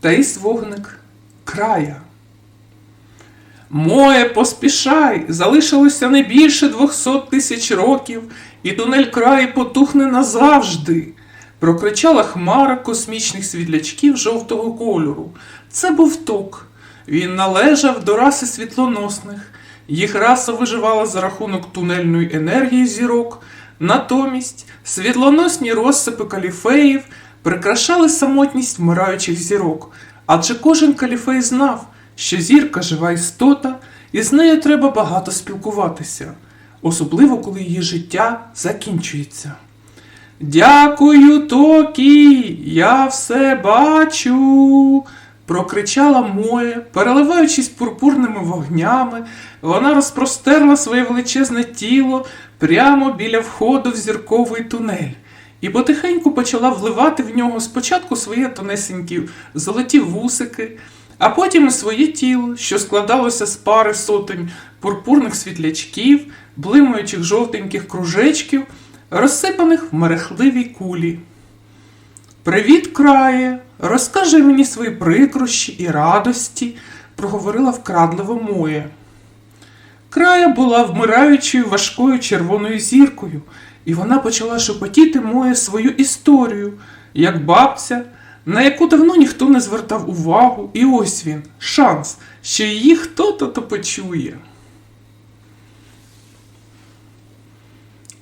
Тейс вогник края. Моє, поспішай, залишилося не більше двохсот тисяч років, і тунель краї потухне назавжди. Прокричала хмара космічних світлячків жовтого кольору. Це був ток. Він належав до раси світлоносних. Їх раса виживала за рахунок тунельної енергії зірок. Натомість світлоносні розсипи каліфеїв прикрашали самотність вмираючих зірок, адже кожен каліфей знав, що зірка жива істота, і з нею треба багато спілкуватися, особливо коли її життя закінчується. Дякую, Токі, я все бачу. прокричала Моє, переливаючись пурпурними вогнями, вона розпростерла своє величезне тіло прямо біля входу в зірковий тунель і потихеньку почала вливати в нього спочатку свої тонесенькі золоті вусики, а потім і своє тіло, що складалося з пари сотень пурпурних світлячків, блимаючих жовтеньких кружечків, розсипаних в мерехливій кулі. Привіт, крає! Розкажи мені свої прикрощі і радості, проговорила вкрадливо моє. Края була вмираючою важкою червоною зіркою, і вона почала шепотіти моє свою історію, як бабця, на яку давно ніхто не звертав увагу, і ось він, шанс, що її хто-то то почує.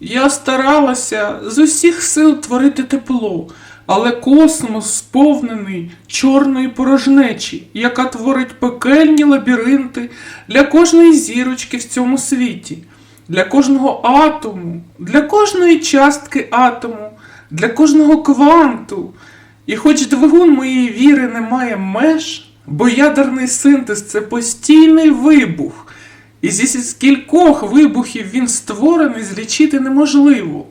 Я старалася з усіх сил творити тепло, але космос сповнений чорної порожнечі, яка творить пекельні лабіринти для кожної зірочки в цьому світі, для кожного атому, для кожної частки атому, для кожного кванту. І хоч двигун моєї віри не має меж, бо ядерний синтез це постійний вибух, і зі скількох вибухів він створений злічити неможливо.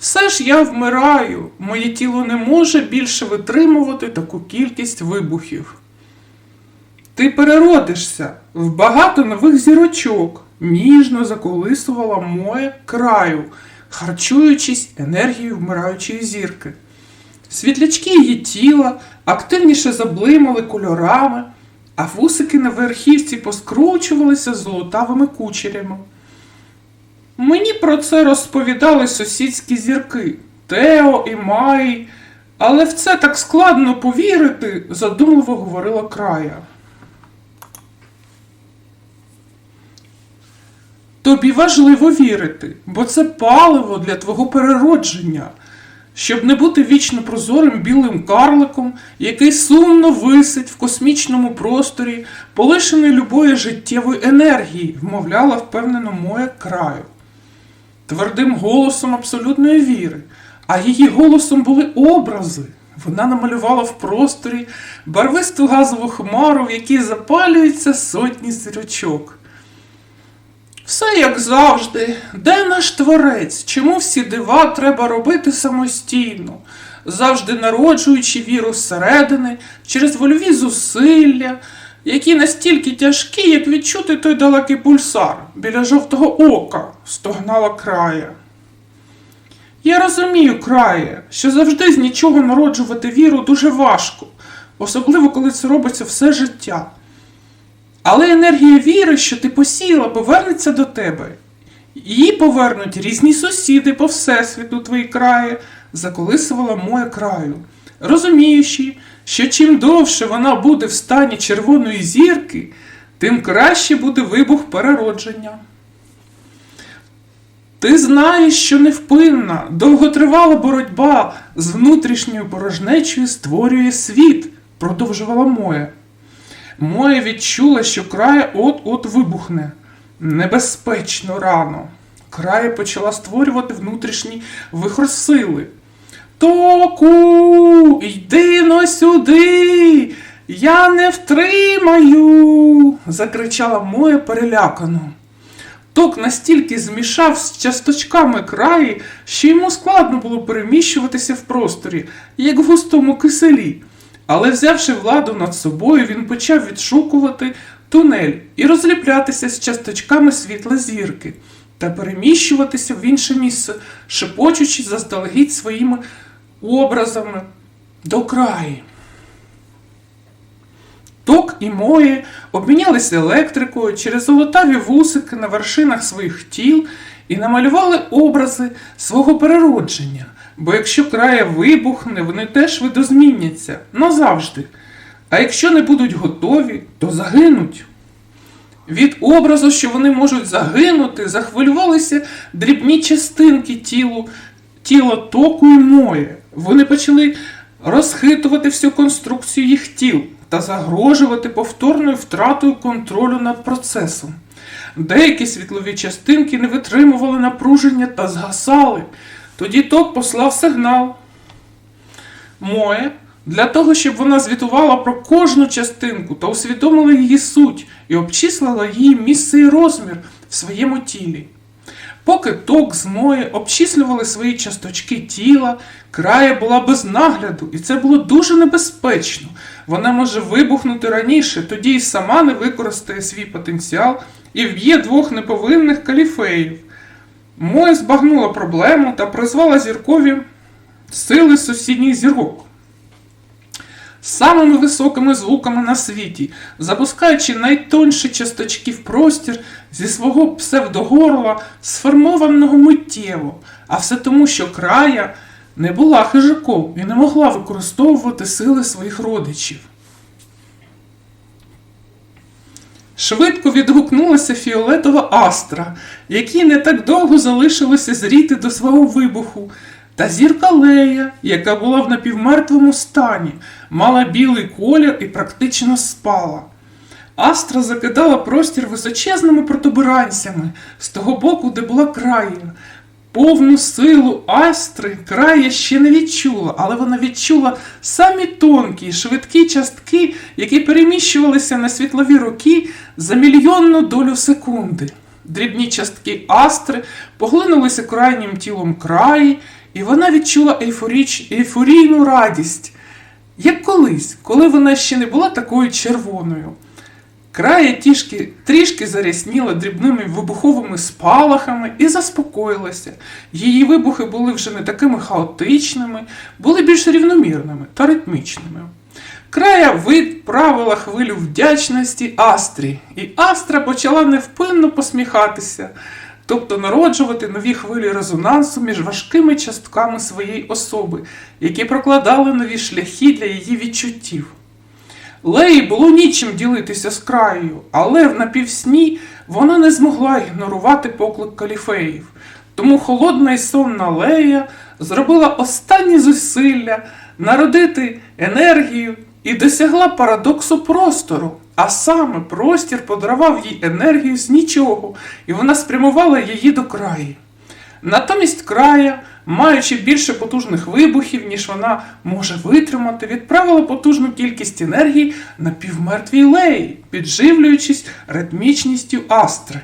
Все ж я вмираю, моє тіло не може більше витримувати таку кількість вибухів. Ти переродишся в багато нових зірочок, ніжно заколисувала моє краю, харчуючись енергією вмираючої зірки. Світлячки її тіла активніше заблимали кольорами, а вусики на верхівці поскручувалися золотавими кучерями. Мені про це розповідали сусідські зірки Тео і Май, але в це так складно повірити, задумливо говорила края. Тобі важливо вірити, бо це паливо для твого переродження, щоб не бути вічно прозорим білим карликом, який сумно висить в космічному просторі, полишений любої життєвої енергії, вмовляла впевнено моя краю твердим голосом абсолютної віри, а її голосом були образи. Вона намалювала в просторі барвисту газову хмару, в якій запалюються сотні зірочок. Все як завжди, де наш творець? Чому всі дива треба робити самостійно, завжди народжуючи віру зсередини, через вольові зусилля, які настільки тяжкі, як відчути той далекий пульсар біля жовтого ока, стогнала края. Я розумію, крає, що завжди з нічого народжувати віру дуже важко, особливо коли це робиться все життя. Але енергія віри, що ти посіяла, повернеться до тебе. Її повернуть різні сусіди по всесвіту твої краї, заколисувала моє краю, розуміючи, що чим довше вона буде в стані червоної зірки, тим краще буде вибух переродження. Ти знаєш, що невпинна, довготривала боротьба з внутрішньою порожнечою створює світ, продовжувала Моя. Моя відчула, що края от-от вибухне. Небезпечно рано. Края почала створювати внутрішні вихор сили. Току, йди но сюди, я не втримаю, закричала моя перелякано. Ток настільки змішав з часточками краї, що йому складно було переміщуватися в просторі, як в густому киселі. Але, взявши владу над собою, він почав відшукувати тунель і розліплятися з часточками світла зірки та переміщуватися в інше місце, шепочучи заздалегідь своїми образами до краї. Ток і Мої обмінялися електрикою через золотаві вусики на вершинах своїх тіл і намалювали образи свого переродження. Бо якщо края вибухне, вони теж видозміняться назавжди. А якщо не будуть готові, то загинуть. Від образу, що вони можуть загинути, захвилювалися дрібні частинки тіла току і моє. Вони почали розхитувати всю конструкцію їх тіл та загрожувати повторною втратою контролю над процесом. Деякі світлові частинки не витримували напруження та згасали. Тоді ток послав сигнал. Моє для того, щоб вона звітувала про кожну частинку та усвідомила її суть і обчислила її місце і розмір в своєму тілі. Поки ток з Мої обчислювали свої часточки тіла, края була без нагляду, і це було дуже небезпечно. Вона може вибухнути раніше, тоді й сама не використає свій потенціал і вб'є двох неповинних каліфеїв. Моя збагнула проблему та призвала зіркові сили сусідніх зірок. Самими високими звуками на світі, запускаючи найтонші часточки в простір зі свого псевдогорла, сформованого миттєво, а все тому, що края не була хижаком і не могла використовувати сили своїх родичів. Швидко відгукнулася фіолетова астра, якій не так довго залишилося зріти до свого вибуху, та зірка Лея, яка була в напівмертвому стані, мала білий колір і практично спала. Астра закидала простір височезними протуберанцями з того боку, де була края. Повну силу Астри края ще не відчула, але вона відчула самі тонкі, швидкі частки, які переміщувалися на світлові роки за мільйонну долю секунди. Дрібні частки Астри поглинулися крайнім тілом краї, і вона відчула ейфоріч... ейфорійну радість, як колись, коли вона ще не була такою червоною. Края тішки, трішки зарясніла дрібними вибуховими спалахами і заспокоїлася. Її вибухи були вже не такими хаотичними, були більш рівномірними та ритмічними. Края відправила хвилю вдячності Астрі, і Астра почала невпинно посміхатися, тобто народжувати нові хвилі резонансу між важкими частками своєї особи, які прокладали нові шляхи для її відчуттів. Леї було нічим ділитися з краєю, але в напівсні вона не змогла ігнорувати поклик каліфеїв. Тому холодна і сонна Лея зробила останні зусилля народити енергію і досягла парадоксу простору. А саме простір подарував їй енергію з нічого, і вона спрямувала її до краї. Натомість края, маючи більше потужних вибухів, ніж вона може витримати, відправила потужну кількість енергії на півмертвій леї, підживлюючись ритмічністю астри.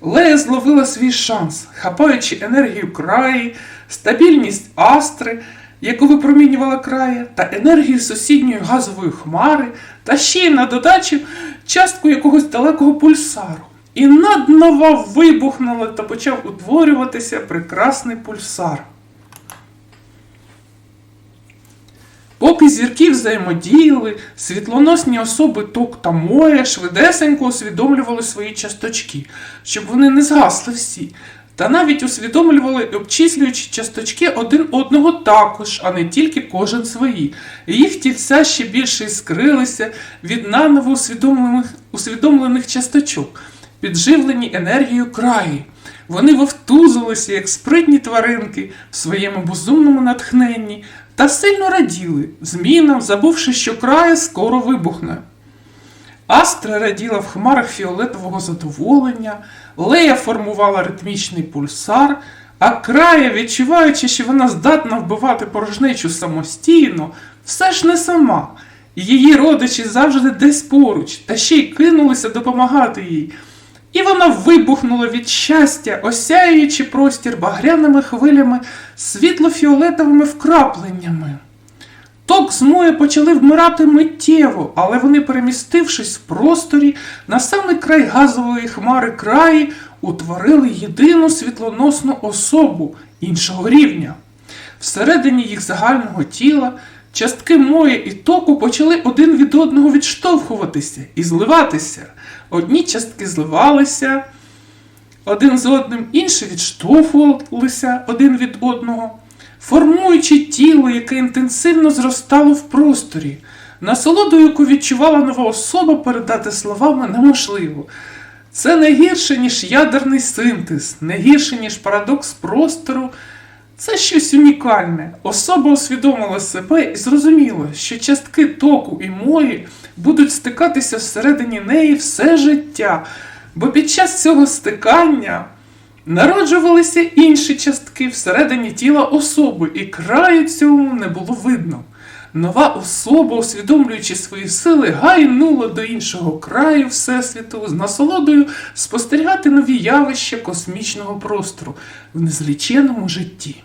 Лея зловила свій шанс, хапаючи енергію краї, стабільність астри, яку випромінювала края, та енергію сусідньої газової хмари, та ще й на додачу частку якогось далекого пульсару. І наднова вибухнула та почав утворюватися прекрасний пульсар. Поки зірки взаємодіяли, світлоносні особи Ток та Моя швидесенько усвідомлювали свої часточки, щоб вони не згасли всі, та навіть усвідомлювали, обчислюючи часточки один одного також, а не тільки кожен свої. Їх тільця ще більше іскрилися від наново усвідомлених, усвідомлених часточок підживлені енергією краї. Вони вовтузилися, як спритні тваринки в своєму безумному натхненні та сильно раділи змінам, забувши, що края скоро вибухне. Астра раділа в хмарах фіолетового задоволення, Лея формувала ритмічний пульсар, а края, відчуваючи, що вона здатна вбивати порожнечу самостійно, все ж не сама. Її родичі завжди десь поруч, та ще й кинулися допомагати їй. І вона вибухнула від щастя, осяюючи простір багряними хвилями світло-фіолетовими вкрапленнями. Ток з Мої почали вмирати миттєво, але вони, перемістившись в просторі, на самий край газової хмари краї, утворили єдину світлоносну особу іншого рівня. Всередині їх загального тіла Частки мої і току почали один від одного відштовхуватися і зливатися. Одні частки зливалися один з одним, інші відштовхувалися один від одного, формуючи тіло, яке інтенсивно зростало в просторі. Насолоду, яку відчувала нова особа, передати словами неможливо. Це не гірше, ніж ядерний синтез, не гірше, ніж парадокс простору. Це щось унікальне. Особа усвідомила себе і зрозуміла, що частки току і мої будуть стикатися всередині неї все життя, бо під час цього стикання народжувалися інші частки всередині тіла особи, і краю цьому не було видно. Нова особа, усвідомлюючи свої сили, гайнула до іншого краю Всесвіту з насолодою спостерігати нові явища космічного простору в незліченому житті.